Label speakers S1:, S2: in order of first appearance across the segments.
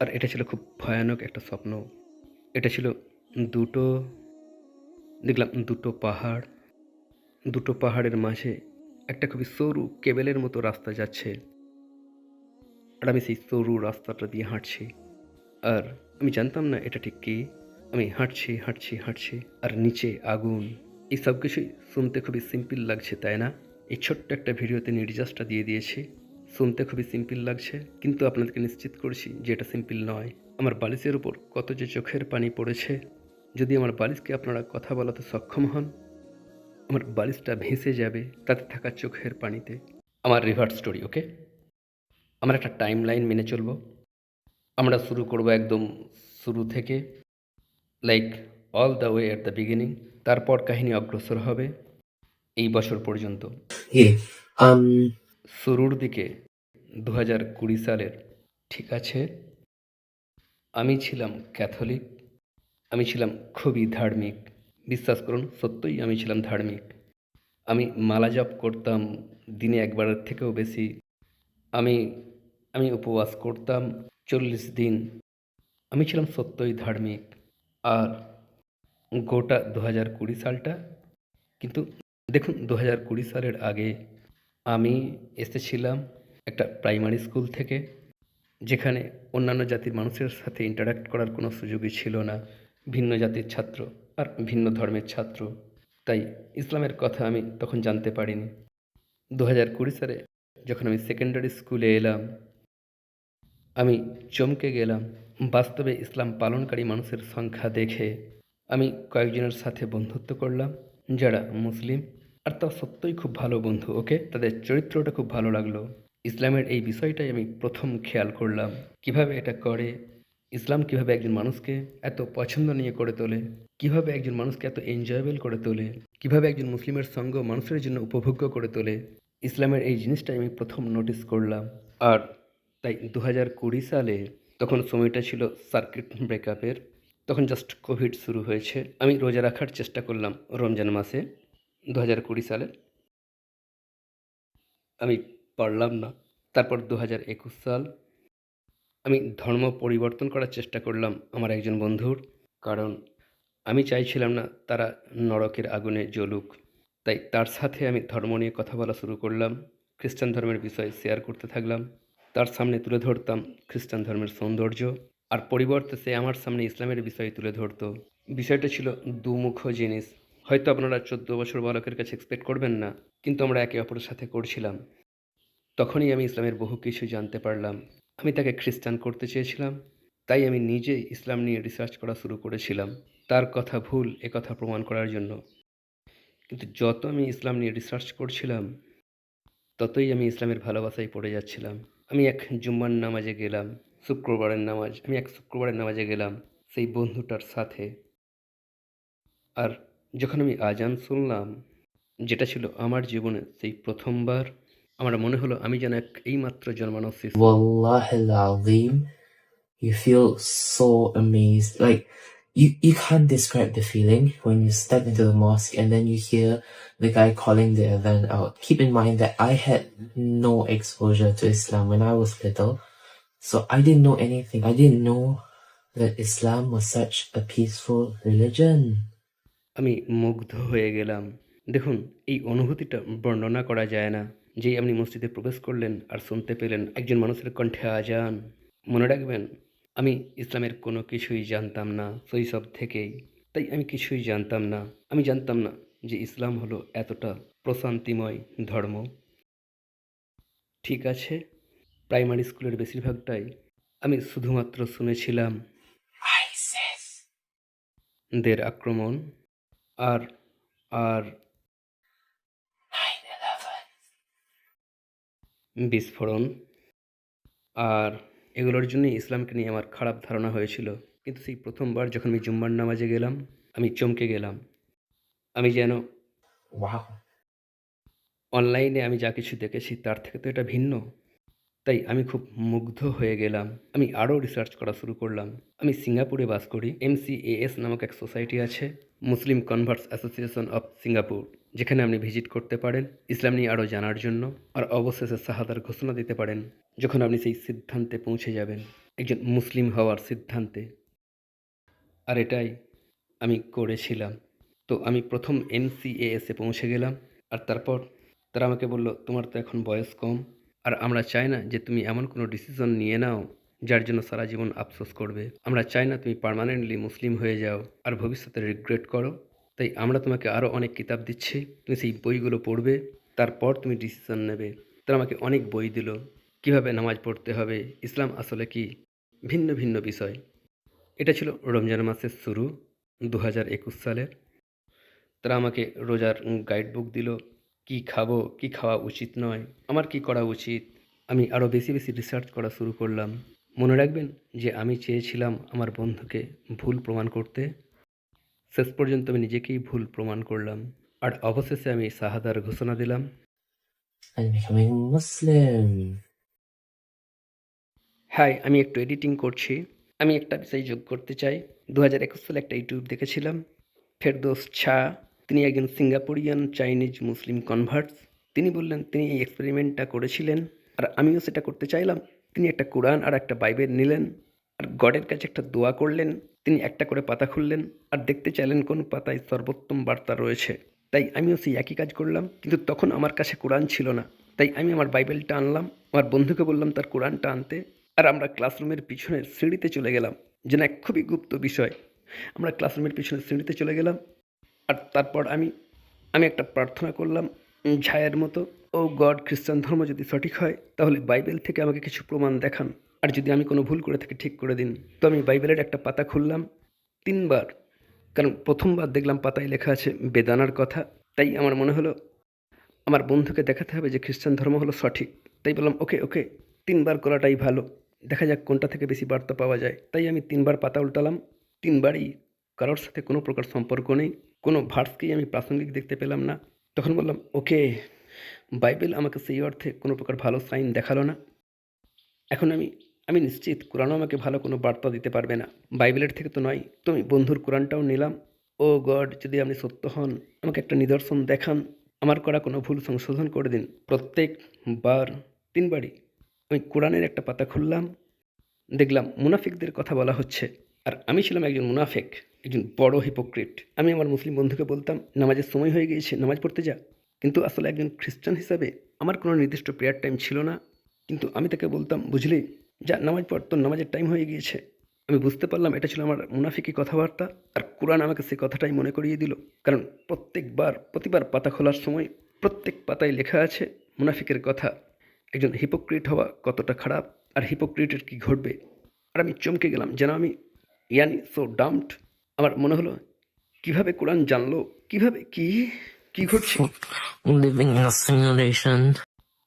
S1: আর এটা ছিল খুব ভয়ানক একটা স্বপ্ন। এটা ছিল দুটো, দেখলাম দুটো পাহাড়। দুটো পাহাড়ের মাঝে একটা খুবই সরু কেবেলের মতো রাস্তা যাচ্ছে। আর আমি সেই সরু রাস্তাটা দিয়ে হাঁটছি। আর আমি জানতাম না এটা ঠিক কী। আমি হাঁটছি হাঁটছি হাঁটছি, আর নিচে আগুন। এই সব কিছুই শুনতে খুবই সিম্পল লাগছে, তাই না? এই ছোট্ট একটা ভিডিওতে নির্যাসটা দিয়ে দিয়েছি। শুনতে খুবই সিম্পল লাগছে কিন্তু আপনাদেরকে নিশ্চিত করছি যে এটা সিম্পল নয় আমার বালিশের উপর কত যে চোখের পানি পড়েছে যদি আমার বালিশকে আপনারা কথা বলাতে সক্ষম হন আমার বালিশটা ভেসে যাবে তাতে থাকা চোখের পানিতে আমার রিভার্স স্টোরি ওকে আমরা একটা টাইম লাইন মেনে চলব আমরা শুরু করব একদম শুরু থেকে like all the way at the beginning তারপর কাহিনী অগ্রসর হবে এই বছর পর্যন্ত.
S2: Um.
S1: শুরুর দিকে দু হাজার কুড়ি সালের, ঠিক আছে? আমি ছিলাম ক্যাথলিক, আমি ছিলাম খুবই ধার্মিক। বিশ্বাস করুন, সত্যই আমি ছিলাম ধার্মিক। আমি মালা জপ করতাম, দিনে একবারের থেকেও বেশি। আমি আমি উপবাস করতাম চল্লিশ দিন। আমি ছিলাম সত্যই ধার্মিক। আর গোটা দু হাজার কুড়ি সালটা, কিন্তু দেখুন দু হাজার কুড়ি সালের আগে আমি এসেছিলাম একটা প্রাইমারি স্কুল থেকে, যেখানে অন্যান্য জাতির মানুষের সাথে ইন্টারাক্ট করার কোনো সুযোগই ছিল না। ভিন্ন জাতির ছাত্র আর ভিন্ন ধর্মের ছাত্র। তাই ইসলামের কথা আমি তখন জানতে পারিনি। দু হাজার কুড়ি সালে যখন আমি সেকেন্ডারি স্কুলে এলাম, আমি চমকে গেলাম। বাস্তবে ইসলাম পালনকারী মানুষের সংখ্যা দেখে আমি কয়েকজনের সাথে বন্ধুত্ব করলাম, যারা মুসলিম। আর তা সত্যই খুব ভালো বন্ধু, ওকে? তাদের চরিত্রটা খুব ভালো লাগল। ইসলামের এই বিষয়টাই আমি প্রথম খেয়াল করলাম। কীভাবে এটা করে? ইসলাম কীভাবে একজন মানুষকে এত পছন্দ নিয়ে করে তোলে? কীভাবে একজন মানুষকে এত এনজয়েবল করে তোলে? কীভাবে একজন মুসলিমের সঙ্গ মানুষের জন্য উপভোগ্য করে তোলে? ইসলামের এই জিনিসটাই আমি প্রথম নোটিস করলাম। আর তাই দু হাজার কুড়ি সালে তখন সময়টা ছিল সার্কিট ব্রেকআপের তখন জাস্ট কোভিড শুরু হয়েছে। আমি রোজা রাখার চেষ্টা করলাম রমজান মাসে দু হাজার কুড়ি সালে আমি পারলাম না। তারপর দু হাজার একুশ সাল আমি ধর্ম পরিবর্তন করার চেষ্টা করলাম আমার একজন বন্ধুর। কারণ আমি চাইছিলাম না তারা নরকের আগুনে জ্বলুক। তাই তার সাথে আমি ধর্ম নিয়ে কথা বলা শুরু করলাম, খ্রিস্টান ধর্মের বিষয় শেয়ার করতে থাকলাম। তার সামনে তুলে ধরতাম খ্রিস্টান ধর্মের সৌন্দর্য আর পরিবর্তে সে আমার সামনে ইসলামের বিষয় তুলে ধরতো। বিষয়টা ছিল দুমুখ জিনিস। হয়তো আপনারা চোদ্দ বছর বালকের কাছে এক্সপেক্ট করবেন না, কিন্তু আমরা একে অপরের সাথে করছিলাম। তখনই আমি ইসলামের বহু কিছু জানতে পারলাম। আমি তাকে খ্রিস্টান করতে চেয়েছিলাম। তাই আমি নিজে ইসলাম নিয়ে রিসার্চ করা শুরু করেছিলাম। তার কথা ভুল, এ কথা প্রমাণ করার জন্য। কিন্তু যত আমি ইসলাম নিয়ে রিসার্চ করছিলাম, ততই আমি ইসলামের ভালোবাসায় পড়ে যাচ্ছিলাম। আমি এক জুম্মার নামাজে গেলাম, শুক্রবারের নামাজ, আমি এক শুক্রবারের নামাজে গেলাম সেই বন্ধুটার সাথে। আর যখন আমি আজান শুনলাম, যেটা ছিল আমার জীবনে সেই প্রথমবার আমার মনে হলো আমি যেন এক এইমাত্র জন্মানো শিশু
S2: Wallahi al-Azim, you feel so amazed. Like, you, you can't describe the feeling when you step into the mosque and then you hear the guy calling the adhan out. Keep in mind that I had no exposure to Islam when I was little. So I didn't know anything. I didn't know that Islam was such a peaceful religion.
S1: আমি মুগ্ধ হয়ে গেলাম দেখুন এই অনুভূতিটা বর্ণনা করা যায় না। যেই আপনি মসজিদে প্রবেশ করলেন আর শুনতে পেলেন একজন মানুষের কণ্ঠে আজান মনে রাখবেন আমি ইসলামের কোনো কিছুই জানতাম না শৈশব থেকেই। তাই আমি কিছুই জানতাম না। আমি জানতাম না যে ইসলাম হলো এতটা প্রশান্তিময় ধর্ম। ঠিক আছে প্রাইমারি স্কুলের বেশিরভাগটাই আমি শুধুমাত্র শুনেছিলাম। দের আক্রমণ আর আর বিস্ফোরণ। আর এগুলোর জন্যই ইসলামকে নিয়ে আমার খারাপ ধারণা হয়েছিল। কিন্তু সেই প্রথমবার যখন আমি জুম্মার নামাজে গেলাম আমি চমকে গেলাম। আমি যেন. অনলাইনে আমি যা কিছু দেখেছি তার থেকে তো এটা ভিন্ন। তাই আমি খুব মুগ্ধ হয়ে গেলাম। আমি আরও রিসার্চ করা শুরু করলাম। আমি সিঙ্গাপুরে বাস করি। এমসিএএস নামক এক সোসাইটি আছে Muslim converts association of Singapore যেখানে আপনি ভিজিট করতে পারেন, ইসলাম নিয়ে আরও জানার জন্য, আর অবশেষে শাহাদার ঘোষণা দিতে পারেন, যখন আপনি সেই সিদ্ধান্তে পৌঁছে যাবেন, একজন মুসলিম হওয়ার সিদ্ধান্তে। আর এটাই আমি করেছিলাম। তো আমি প্রথম এনসিএএসে পৌঁছে গেলাম, আর তারপর তারা আমাকে বলল, তোমার তো এখন বয়স কম, আর আমরা চাই না যে তুমি এমন কোনো ডিসিশন নিয়ে নাও, যার জন্য সারা জীবন আফসোস করবে। আমরা চাই না তুমি পার্মানেন্টলি মুসলিম হয়ে যাও, আর ভবিষ্যতে রিগ্রেট করো। তাই আমরা তোমাকে আরও অনেক কিতাব দিচ্ছি। তুমি সেই বইগুলো পড়বে, তারপর তুমি ডিসিশন নেবে। তারা আমাকে অনেক বই দিল, কীভাবে নামাজ পড়তে হবে, ইসলাম আসলে কি? ভিন্ন ভিন্ন বিষয়। এটা ছিল রমজান মাসের শুরু দু হাজার একুশ সালের। তারা আমাকে রোজার গাইড বুক দিল, কি খাব, কি খাওয়া উচিত নয়, আমার কি করা উচিত? আমি আরও বেশি বেশি রিসার্চ করা শুরু করলাম। মনে রাখবেন যে আমি চেয়েছিলাম আমার বন্ধুকে ভুল প্রমাণ করতে। শেষ পর্যন্ত আমি নিজেকেই ভুল প্রমাণ করলাম। আর অবশেষে আমি শাহাদার ঘোষণা দিলাম। হাই আমি একটু এডিটিং করছি। আমি একটা বিষয় যোগ করতে চাই। দু হাজার একুশ সালে একটা ইউটিউব দেখেছিলাম। ফেরদোস ছা তিনি একজন সিঙ্গাপুরিয়ান চাইনিজ মুসলিম কনভার্টস তিনি বললেন তিনি এই এক্সপেরিমেন্টটা করেছিলেন। আর আমিও সেটা করতে চাইলাম। তিনি একটা কোরআন আর একটা বাইবেল নিলেন। আর গডের কাছে একটা দোয়া করলেন। তিনি একটা করে পাতা খুললেন আর দেখতে চাইলেন কোন পাতায় সর্বোত্তম বার্তা রয়েছে। তাই আমিও সেই একই কাজ করলাম, কিন্তু তখন আমার কাছে কোরআন ছিল না। তাই আমি আমার বাইবেলটা আনলাম, আমার বন্ধুকে বললাম তার কোরআনটা আনতে, আর আমরা ক্লাসরুমের পিছনের সিঁড়িতে চলে গেলাম, যেন এক খুবই গুপ্ত বিষয়। আমরা ক্লাসরুমের পিছনের সিঁড়িতে চলে গেলাম, আর তারপর আমি আমি একটা প্রার্থনা করলাম ঝায়ের মতো, ও গড, খ্রিস্টান ধর্ম যদি সঠিক হয়, তাহলে বাইবেল থেকে আমাকে কিছু প্রমাণ দেখান। আর যদি আমি কোনো ভুল করে থাকি, ঠিক করে দিন। তো আমি বাইবেলের একটা পাতা খুললাম তিনবার। কারণ প্রথমবার দেখলাম পাতায় লেখা আছে, বেদানার কথা। তাই আমার মনে হলো, আমার বন্ধুকে দেখাতে হবে যে খ্রিস্টান ধর্ম হলো সঠিক। তাই বললাম, ওকে ওকে, তিনবার করাটাই ভালো। দেখা যাক কোনটা থেকে বেশি বার্তা পাওয়া যায়। তাই আমি তিনবার পাতা উল্টালাম। তিনবারই কারোর সাথে কোনো প্রকার সম্পর্ক নেই। কোনো ভার্সকেই আমি প্রাসঙ্গিক দেখতে পেলাম না। তখন বললাম, ওকে, বাইবেল আমাকে সেই অর্থে কোনো প্রকার ভালো সাইন দেখাল না। এখন আমি আমি নিশ্চিত কোরআনও আমাকে ভালো কোনো বার্তা দিতে পারবে না। বাইবেলের থেকে তো নয় তো আমি বন্ধুর কোরআনটাও নিলাম। ও গড, যদি আপনি সত্য হন, আমাকে একটা নিদর্শন দেখান। আমার করা কোনো ভুল সংশোধন করে দিন। প্রত্যেক বার, তিনবারই আমি কোরআনের একটা পাতা খুললাম, দেখলাম মুনাফিকদের কথা বলা হচ্ছে। আর আমি ছিলাম একজন মুনাফেক, একজন বড় হিপোক্রিট আমি আমার মুসলিম বন্ধুকে বলতাম, নামাজের সময় হয়ে গিয়েছে, নামাজ পড়তে যা। কিন্তু আসলে একজন খ্রিস্টান হিসাবে আমার কোনো নির্দিষ্ট প্রেয়ার টাইম ছিল না। কিন্তু আমি তাকে বলতাম, বুঝলি যা নামাজ পড় তোর নামাজের টাইম হয়ে গিয়েছে। আমি বুঝতে পারলাম এটা ছিল আমার মুনাফিকি কথাবার্তা। আর কোরআন আমাকে সেই কথাটাই মনে করিয়ে দিল। কারণ প্রত্যেকবার প্রতিবার পাতা খোলার সময় প্রত্যেক পাতায় লেখা আছে মুনাফিকের কথা। একজন হিপোক্রিট হওয়া কতটা খারাপ আর হিপোক্রিটের কি ঘটবে? আর আমি চমকে গেলাম যেন আমি ইয়ানি সো ডাম্পড আমার মনে হলো কীভাবে কোরআন জানলো? কীভাবে কি কি ঘটছে.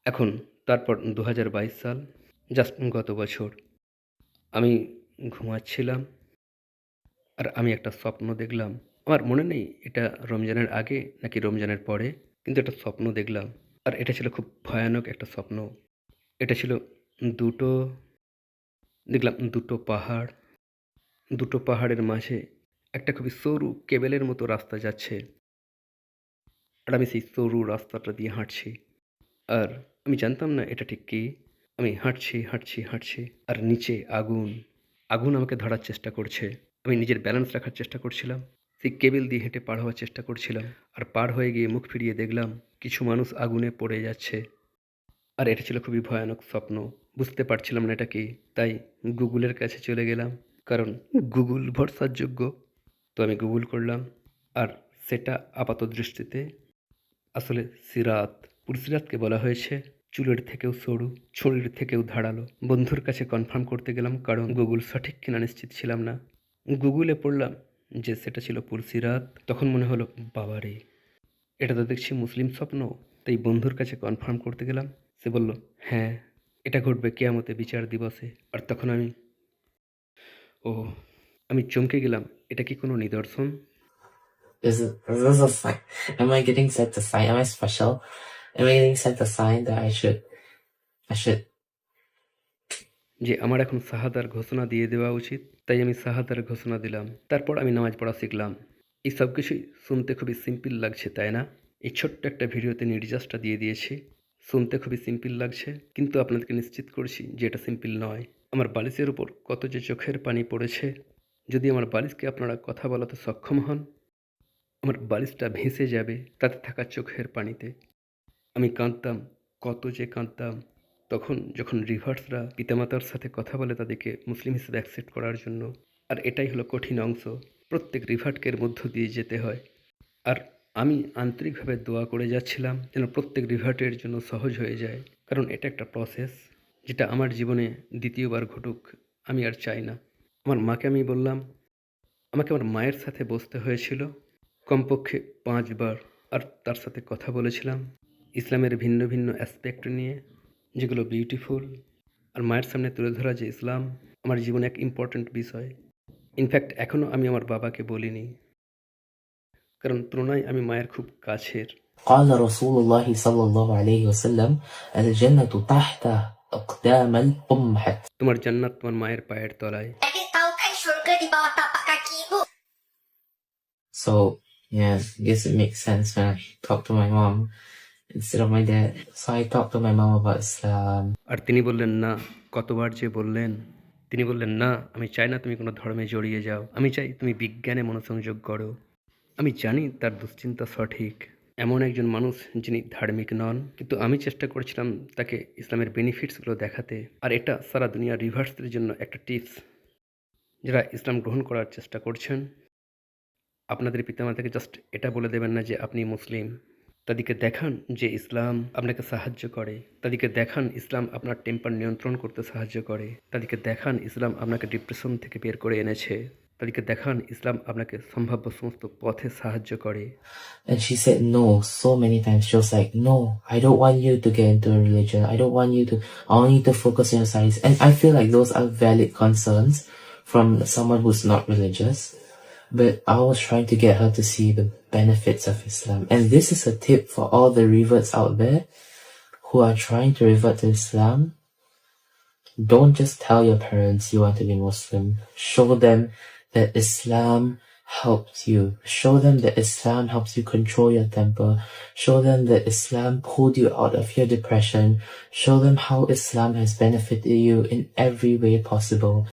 S1: এখন তারপর দু হাজার বাইশ সাল। জাস্ট গত বছর। আমি ঘুমাচ্ছিলাম আর আমি একটা স্বপ্ন দেখলাম। আমার মনে নেই এটা রমজানের আগে নাকি রমজানের পরে, কিন্তু একটা স্বপ্ন দেখলাম। আর এটা ছিল খুব ভয়ানক একটা স্বপ্ন। এটা ছিল দুটো, দেখলাম দুটো পাহাড়। দুটো পাহাড়ের মাঝে একটা খুবই সরু কেবেলের মতো রাস্তা যাচ্ছে। আর আমি সেই সরু রাস্তাটা দিয়ে হাঁটছি। আর আমি জানতাম না এটা ঠিক কী। আমি হাঁটছি হাঁটছি হাঁটছি, আর নিচে আগুন। আগুন আমাকে ধরার চেষ্টা করছে। আমি নিজের ব্যালেন্স রাখার চেষ্টা করছিলাম। সেই কেবেল দিয়ে হেঁটে পার হওয়ার চেষ্টা করছিলাম। আর পার হয়ে গিয়ে মুখ ফিরিয়ে দেখলাম, কিছু মানুষ আগুনে পড়ে যাচ্ছে। আর এটা ছিল খুবই ভয়ানক স্বপ্ন। বুঝতে পারছিলাম না এটা কি। তাই গুগলের কাছে চলে গেলাম। কারণ গুগল ভরসার যোগ্য তো আমি গুগল করলাম। আর সেটা আপাত দৃষ্টিতে আসলে সিরাত। পুরসিরাতকে বলা হয়েছে। চুলের থেকেও সরু ছড়ির থেকেও ধারালো বন্ধুর কাছে কনফার্ম করতে গেলাম কারণ গুগল সঠিক কিনা নিশ্চিত ছিলাম না গুগলে পড়লাম যে সেটা ছিল পুলসিরাত তখন মনে হলো বাবারে এটা তো দেখছি মুসলিম স্বপ্ন তাই বন্ধুর কাছে কনফার্ম করতে গেলাম সে বলল হ্যাঁ এটা ঘটবে কেয়ামতে বিচার দিবসে আর তখন আমি ও আমি চমকে গেলাম এটা কি কোনো নিদর্শন
S2: Is, it, is this a sign? Am I getting set to sign? Am I special? Getting set to sign that I should, I should?
S1: যে আমার এখন শাহাদার ঘোষণা দিয়ে দেওয়া উচিত তাই আমি শাহাদার ঘোষণা দিলাম। তারপর আমি নামাজ পড়া শিখলাম। এই সব কিছুই শুনতে খুবই সিম্পল লাগছে তাই না? এই ছোট্ট একটা ভিডিওতে নির্যাসটা দিয়ে দিয়েছি। শুনতে খুবই সিম্পল লাগছে কিন্তু আপনাদেরকে নিশ্চিত করছি যে এটা সিম্পল নয়। আমার বালিশের উপর কত যে চোখের পানি পড়েছে। যদি আমার বালিশকে আপনারা কথা বলাতে সক্ষম হন আমার বালিশটা ভেসে যাবে তাতে থাকা চোখের পানিতে। আমি কাঁদতাম, কত যে কাঁদতাম। তখন যখন রিভার্সরা পিতামাতার সাথে কথা বলে তাদেরকে মুসলিম হিসেবে অ্যাকসেপ্ট করার জন্য, আর এটাই হলো কঠিন অংশ, প্রত্যেক রিভার্টকে এর মধ্য দিয়ে যেতে হয়। আর আমি আন্তরিকভাবে দোয়া করে যাচ্ছিলাম যেন প্রত্যেক রিভার্টের জন্য সহজ হয়ে যায়, কারণ এটা একটা প্রসেস যেটা আমার জীবনে দ্বিতীয়বার ঘটুক, আমি আর চাই না। আমার মাকে আমি বললাম, আমাকে আমার মায়ের সাথে বসতে হয়েছিল। কমপক্ষে পাঁচবার, আর তার সাথে কথা বলেছিলাম। ইসলামের ভিন্ন ভিন্ন অ্যাসপেক্ট নিয়ে যেগুলো বিউটিফুল আর মায়ের সামনে তুলে ধরা যে ইসলাম আমার জীবনে এক ইম্পর্ট্যান্ট বিষয় ইনফ্যাক্ট এখনও আমি আমার বাবাকে বলিনি কারণ তুলনায় আমি মায়ের খুব কাছের
S2: قال رسول الله صلى الله عليه وسلم الجنة تحت أقدام الأمهات
S1: তোমার জান্নাত তোমার মায়ের পায়ের তলায়
S3: Tapi tahu kan syurga di bawah tapak kaki ibu?
S2: So yeah, I guess it makes sense when I talk to my mom Instead of my dad. So I talk to my mom about Islam.
S1: আর তিনি বললেন, না, কতবার যে বললেন, তিনি বললেন, না, আমি চাই না তুমি কোনো ধর্মে জড়িয়ে যাও। আমি চাই তুমি বিজ্ঞানে মনোসংযোগ করো। আমি জানি তার দুশ্চিন্তা সঠিক। এমন একজন মানুষ যিনি ধার্মিক নন, কিন্তু আমি চেষ্টা করেছিলাম তাকে ইসলামের বেনিফিটসগুলো দেখাতে। আর এটা সারা দুনিয়ার রিভার্সদের জন্য একটা টিপস যারা ইসলাম গ্রহণ করার চেষ্টা করছেন, আপনাদের পিতামাতাকে জাস্ট এটা বলে দেবেন না যে আপনি মুসলিম। তাদেরকে দেখান যে ইসলাম আপনাকে সাহায্য করে তাদেরকে দেখান ইসলাম আপনার টেম্পার নিয়ন্ত্রণ করতে সাহায্য করে তাদেরকে দেখান ইসলাম আপনাকে ডিপ্রেশন থেকে বের করে এনেছে তাদেরকে দেখান ইসলাম আপনাকে সম্ভাব্য সমস্ত পথে সাহায্য করে
S2: And she said no so many times. She was like, No, I don't want you to get into a religion. I don't want you to I want you to focus on your studies. And I feel like those are valid concerns from someone who's not religious. But I was trying to get her to see the benefits of Islam. And this is a tip for all the reverts out there who are trying to revert to Islam. Don't just tell your parents you want to be Muslim. Show them that Islam helps you. Show them that Islam helps you control your temper. Show them that Islam pulled you out of your depression. Show them how Islam has benefited you in every way possible.